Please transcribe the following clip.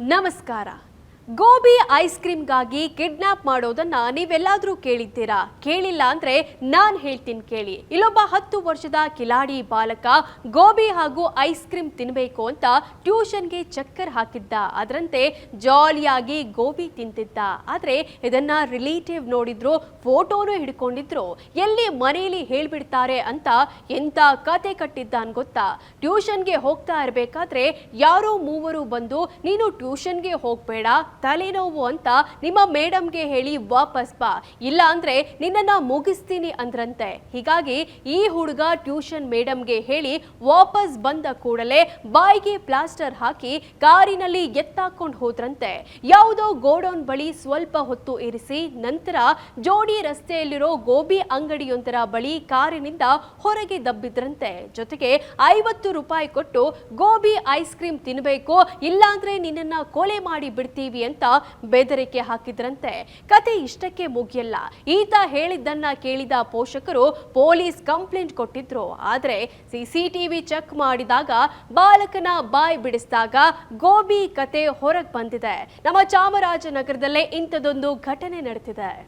ನಮಸ್ಕಾರ. Gobi ice ಕ್ರೀಮ್ಗಾಗಿ kidnap ಮಾಡೋದನ್ನ ನೀವೆಲ್ಲಾದರೂ ಕೇಳಿದ್ದೀರಾ? ಕೇಳಿಲ್ಲ ಅಂದ್ರೆ ನಾನ್ ಹೇಳ್ತೀನಿ ಕೇಳಿ. ಇಲ್ಲೊಬ್ಬ ಹತ್ತು ವರ್ಷದ ಕಿಲಾಡಿ ಬಾಲಕ ಗೋಬಿ ಹಾಗೂ ಐಸ್ ಕ್ರೀಮ್ ತಿನ್ನಬೇಕು ಅಂತ ಟ್ಯೂಷನ್ಗೆ ಚಕ್ಕರ್ ಹಾಕಿದ್ದ. ಅದರಂತೆ ಜಾಲಿಯಾಗಿ ಗೋಬಿ ತಿಂತಿದ್ದ. ಆದ್ರೆ ಇದನ್ನ ರಿಲೇಟಿವ್ ನೋಡಿದ್ರು, ಫೋಟೋನು ಹಿಡ್ಕೊಂಡಿದ್ರು. ಎಲ್ಲಿ ಮನೆಯಲ್ಲಿ ಹೇಳ್ಬಿಡ್ತಾರೆ ಅಂತ ಎಂತ ಕತೆ ಕಟ್ಟಿದ್ದಾನ್ ಗೊತ್ತಾ? ಟ್ಯೂಷನ್ಗೆ ಹೋಗ್ತಾ ಇರಬೇಕಾದ್ರೆ ಯಾರೋ ಮೂವರು ಬಂದು, ನೀನು ಟ್ಯೂಷನ್ಗೆ ಹೋಗ್ಬೇಡ ತಲೆನೋವು ಅಂತ ನಿಮ್ಮ ಮೇಡಮ್ಗೆ ಹೇಳಿ ವಾಪಸ್ ಬಾ. ಇಲ್ಲ ಅಂದ್ರೆ ನಿನ್ನನ್ನ ಮುಗಿಸ್ತೀನಿ ಅಂದ್ರಂತೆ. ಹೀಗಾಗಿ ಈ ಹುಡುಗ ಟ್ಯೂಷನ್ ಮೇಡಮ್ಗೆ ಹೇಳಿ ವಾಪಸ್ ಬಂದ ಕೂಡಲೇ ಬಾಯಿಗೆ ಪ್ಲಾಸ್ಟರ್ ಹಾಕಿ ಕಾರಿನಲ್ಲಿ ಎತ್ತಾಕೊಂಡು ಹೋದ್ರಂತೆ. ಯಾವುದೋ ಗೋಡೌನ್ ಬಳಿ ಸ್ವಲ್ಪ ಹೊತ್ತು ಇರಿಸಿ ನಂತರ ಜೋಡಿ ರಸ್ತೆಯಲ್ಲಿರೋ ಗೋಬಿ ಅಂಗಡಿಯೊಂದರ ಬಳಿ ಕಾರಿನಿಂದ ಹೊರಗೆ ದಬ್ಬಿದ್ರಂತೆ. ಜೊತೆಗೆ ಐವತ್ತು ರೂಪಾಯಿ ಕೊಟ್ಟು ಗೋಬಿ ಐಸ್ ಕ್ರೀಮ್ ತಿನ್ಬೇಕು ಇಲ್ಲಾಂದ್ರೆ ನಿನ್ನನ್ನ ಕೊಲೆ ಮಾಡಿ ಬಿಡ್ತೀವಿ ಅಂತ ಬೆದರಿಕೆ ಹಾಕಿದ್ರಂತೆ. ಕತೆ ಇಷ್ಟಕ್ಕೆ ಮುಗಿಯಲ್ಲ. ಈತ ಹೇಳಿದ್ದನ್ನ ಕೇಳಿದ ಪೋಷಕರು ಪೊಲೀಸ್ ಕಂಪ್ಲೇಂಟ್ ಕೊಟ್ಟಿದ್ರು. ಆದ್ರೆ ಸಿಸಿಟಿವಿ ಚೆಕ್ ಮಾಡಿದಾಗ ಬಾಲಕನ ಬಾಯ್ ಬಿಡಿಸಿದಾಗ ಗೋಬಿ ಕತೆ ಹೊರಗೆ ಬಂದಿದೆ. ನಮ್ಮ ಚಾಮರಾಜನಗರದಲ್ಲೇ ಇಂಥದೊಂದು ಘಟನೆ ನಡೆದಿದೆ.